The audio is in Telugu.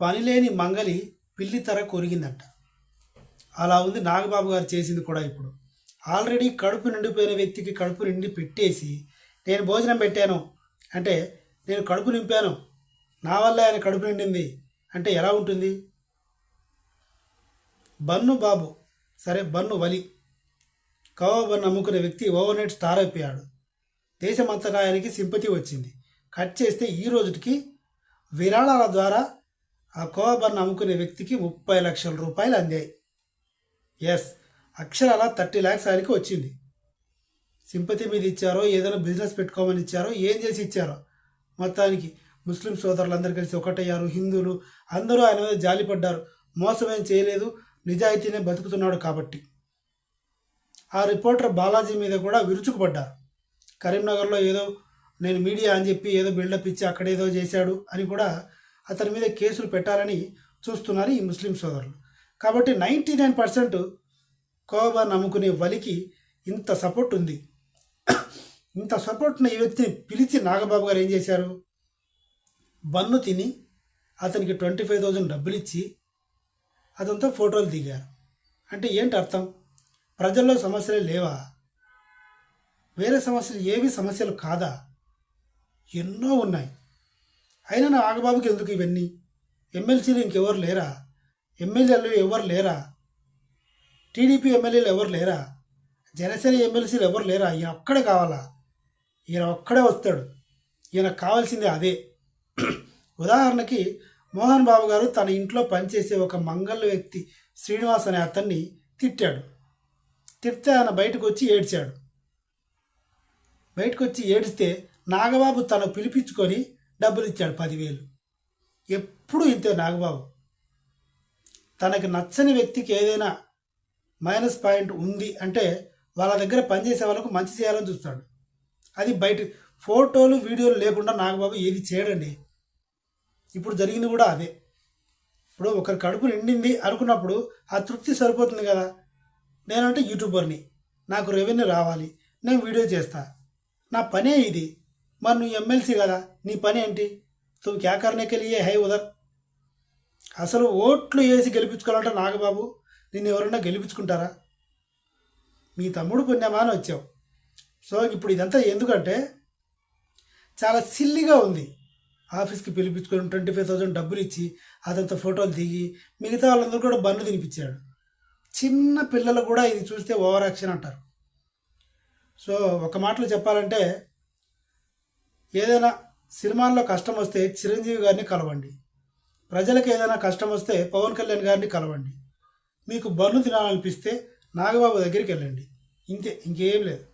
పనిలేని మంగలి పిల్లి తర కొరిగిందంట. అలా ఉంది నాగబాబు గారు చేసింది కూడా ఇప్పుడు. ఆల్రెడీ కడుపు నిండిపోయిన వ్యక్తికి కడుపు నిండి పెట్టేసి నేను భోజనం పెట్టాను అంటే నేను కడుపు నింపాను. నా వల్ల ఆయన కడుపు నిండింది అంటే ఎలా ఉంటుంది? బన్ను బాబు సరే బన్ను వలి. కవ బన్ను అమ్ముకునే వ్యక్తి ఓవర్ నైట్ స్టార్ అయిపోయాడు. దేశమంతటా ఆయనకి సింపతి వచ్చింది. కట్ చేస్తే ఈ రోజుకి విరాళాల ద్వారా ఆ కోవా అమ్ముకునే వ్యక్తికి ముప్పై లక్షల రూపాయలు అందాయి. ఎస్ అక్షరాల థర్టీ ల్యాక్స్ ఆయనకి వచ్చింది. సింపతి మీద ఇచ్చారో ఏదైనా బిజినెస్ పెట్టుకోమని ఇచ్చారో ఏం చేసి ఇచ్చారో. మొత్తానికి ముస్లిం సోదరులందరూ కలిసి ఒకటయ్యారు. హిందువులు అందరూ ఆయన మీద జాలిపడ్డారు. మోసమేం చేయలేదు. నిజాయితీనే బతుకుతున్నాడు కాబట్టి. ఆ రిపోర్టర్ బాలాజీ మీద కూడా విరుచుకుపడ్డారు. కరీంనగర్లో ఏదో నేను మీడియా అని చెప్పి ఏదో బిల్డప్ ఇచ్చి అక్కడ ఏదో చేశాడు అని కూడా అతని మీద కేసులు పెట్టాలని చూస్తున్నారు ఈ ముస్లిం సోదరులు. కాబట్టి నైంటీ నైన్ పర్సెంట్ కోబా నమ్ముకునే వలికి ఇంత సపోర్ట్ ఉంది. ఇంత సపోర్ట్ను ఈ వ్యక్తిని పిలిచి నాగబాబు గారు ఏం చేశారు? బన్ను తిని అతనికి ట్వంటీ ఫైవ్ థౌజండ్ డబ్బులు ఇచ్చి అతనితో ఫోటోలు దిగారు. అంటే ఏంటి అర్థం? ప్రజల్లో సమస్యలే లేవా? వేరే సమస్యలు ఏవి సమస్యలు కాదా? ఎన్నో ఉన్నాయి. అయినా నాగబాబుకి ఎందుకు ఇవన్నీ? ఎమ్మెల్సీలు ఇంకెవరు లేరా? ఎమ్మెల్యేలు ఎవరు లేరా? టీడీపీ ఎమ్మెల్యేలు ఎవరు లేరా? జనసేన ఎమ్మెల్సీలు ఎవరు లేరా? ఈయన ఒక్కడే కావాలా? ఈయన ఒక్కడే వస్తాడు. ఈయన కావాల్సిందే అదే. ఉదాహరణకి మోహన్ బాబు గారు తన ఇంట్లో పనిచేసే ఒక మంగళ వ్యక్తి శ్రీనివాస్ అనే అతన్ని తిట్టాడు. తిడితే ఆయన బయటకు వచ్చి ఏడ్చాడు. బయటకు వచ్చి ఏడిస్తే నాగబాబు తను పిలిపించుకొని డబ్బులు ఇచ్చాడు పదివేలు. ఎప్పుడు ఇంతే నాగబాబు. తనకి నచ్చని వ్యక్తికి ఏదైనా మైనస్ పాయింట్ ఉంది అంటే వాళ్ళ దగ్గర పనిచేసే వాళ్ళకు మంచి చేయాలని చూస్తాడు. అది బయట ఫోటోలు వీడియోలు లేకుండా నాగబాబు ఏది చేయడండి. ఇప్పుడు జరిగింది కూడా అదే. ఇప్పుడు ఒకరి కడుపు నిండింది అనుకున్నప్పుడు ఆ తృప్తి సరిపోతుంది కదా. నేనంటే యూట్యూబర్ని. నాకు రెవెన్యూ రావాలి. నేను వీడియో చేస్తా. నా పనే ఇది. మరి నువ్వు ఎమ్మెల్సీ కదా నీ పని ఏంటి? తుమ్ క్యా కర్నే హై ఉదర్? అసలు ఓట్లు వేసి గెలిపించుకోవాలంటే నాగబాబు నిన్ను ఎవరైనా గెలిపించుకుంటారా? మీ తమ్ముడు పుణ్యమా అని వచ్చావు. సో ఇప్పుడు ఇదంతా ఎందుకంటే చాలా సిల్లిగా ఉంది. ఆఫీస్కి పిలిపించుకొని ట్వంటీ ఫైవ్ థౌసండ్ డబ్బులు ఇచ్చి అతనితో ఫోటోలు దిగి మిగతా వాళ్ళందరూ కూడా బన్ను తినిపించాడు. చిన్న పిల్లలు కూడా ఇది చూస్తే ఓవర్ యాక్షన్ అంటారు. సో ఒక మాటలో చెప్పాలంటే ఏదైనా సినిమాల్లో కష్టం వస్తే చిరంజీవి గారిని కలవండి. ప్రజలకు ఏదైనా కష్టం వస్తే పవన్ కళ్యాణ్ గారిని కలవండి. మీకు బన్ను తినాలనిపిస్తే నాగబాబు దగ్గరికి వెళ్ళండి. ఇంతే ఇంకేం లేదు.